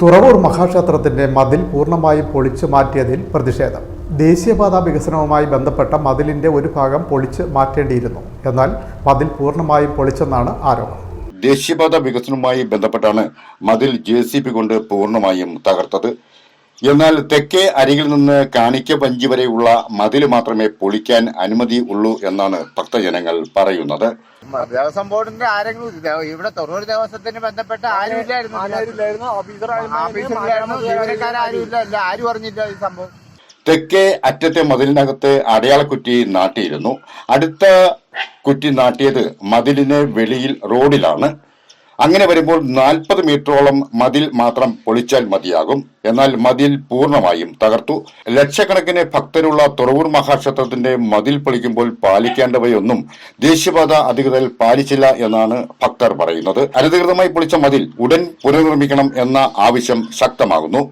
തുറവൂർ മഹാക്ഷേത്രത്തിന്റെ മതിൽ പൂർണമായും പൊളിച്ചു മാറ്റിയതിൽ പ്രതിഷേധം. ദേശീയപാത വികസനവുമായി ബന്ധപ്പെട്ട മതിലിന്റെ ഒരു ഭാഗം പൊളിച്ച് മാറ്റേണ്ടിയിരുന്നു. എന്നാൽ മതിൽ പൂർണമായും പൊളിച്ചെന്നാണ് ആരോപണം. ദേശീയപാത വികസനവുമായി ബന്ധപ്പെട്ടാണ് മതിൽ ജെ കൊണ്ട് പൂർണമായും തകർത്തത്. എന്നാൽ തെക്കേ അരികിൽ നിന്ന് കാണിക്ക പഞ്ചി വരെയുള്ള മതിൽ മാത്രമേ പൊളിക്കാൻ അനുമതി ഉള്ളൂ എന്നാണ് ഭക്തജനങ്ങൾ പറയുന്നത്. ദേവസ്വം ബോർഡിന്റെ ആരെങ്കിലും ഇവിടെ തൊണ്ണൂറ് ദേവസ്വത്തിന് ബന്ധപ്പെട്ട ആരും ഇല്ലായിരുന്നു. ജീവനക്കാരും ആരും അറിഞ്ഞില്ല ഈ സംഭവം. തെക്കേ അറ്റത്തെ മതിലിനകത്ത് അടയാളക്കുറ്റി നാട്ടിയിരുന്നു. അടുത്ത കുറ്റി നാട്ടിയത് മതിലിന് വെളിയിൽ റോഡിലാണ്. അങ്ങനെ വരുമ്പോൾ നാൽപ്പത് മീറ്ററോളം മതിൽ മാത്രം പൊളിച്ചാൽ മതിയാകും. എന്നാൽ മതിൽ പൂർണമായും തകർത്തു. ലക്ഷക്കണക്കിന് ഭക്തരുള്ള തുറവൂർ മഹാക്ഷേത്രത്തിന്റെ മതിൽ പൊളിക്കുമ്പോൾ പാലിക്കേണ്ടവയൊന്നും ദേശീയപാത അധികൃതർ പാലിച്ചില്ല എന്നാണ് ഭക്തർ പറയുന്നത്. അനധികൃതമായി പൊളിച്ച മതിൽ ഉടൻ പുനർനിർമ്മിക്കണം എന്ന ആവശ്യം ശക്തമാകുന്നു.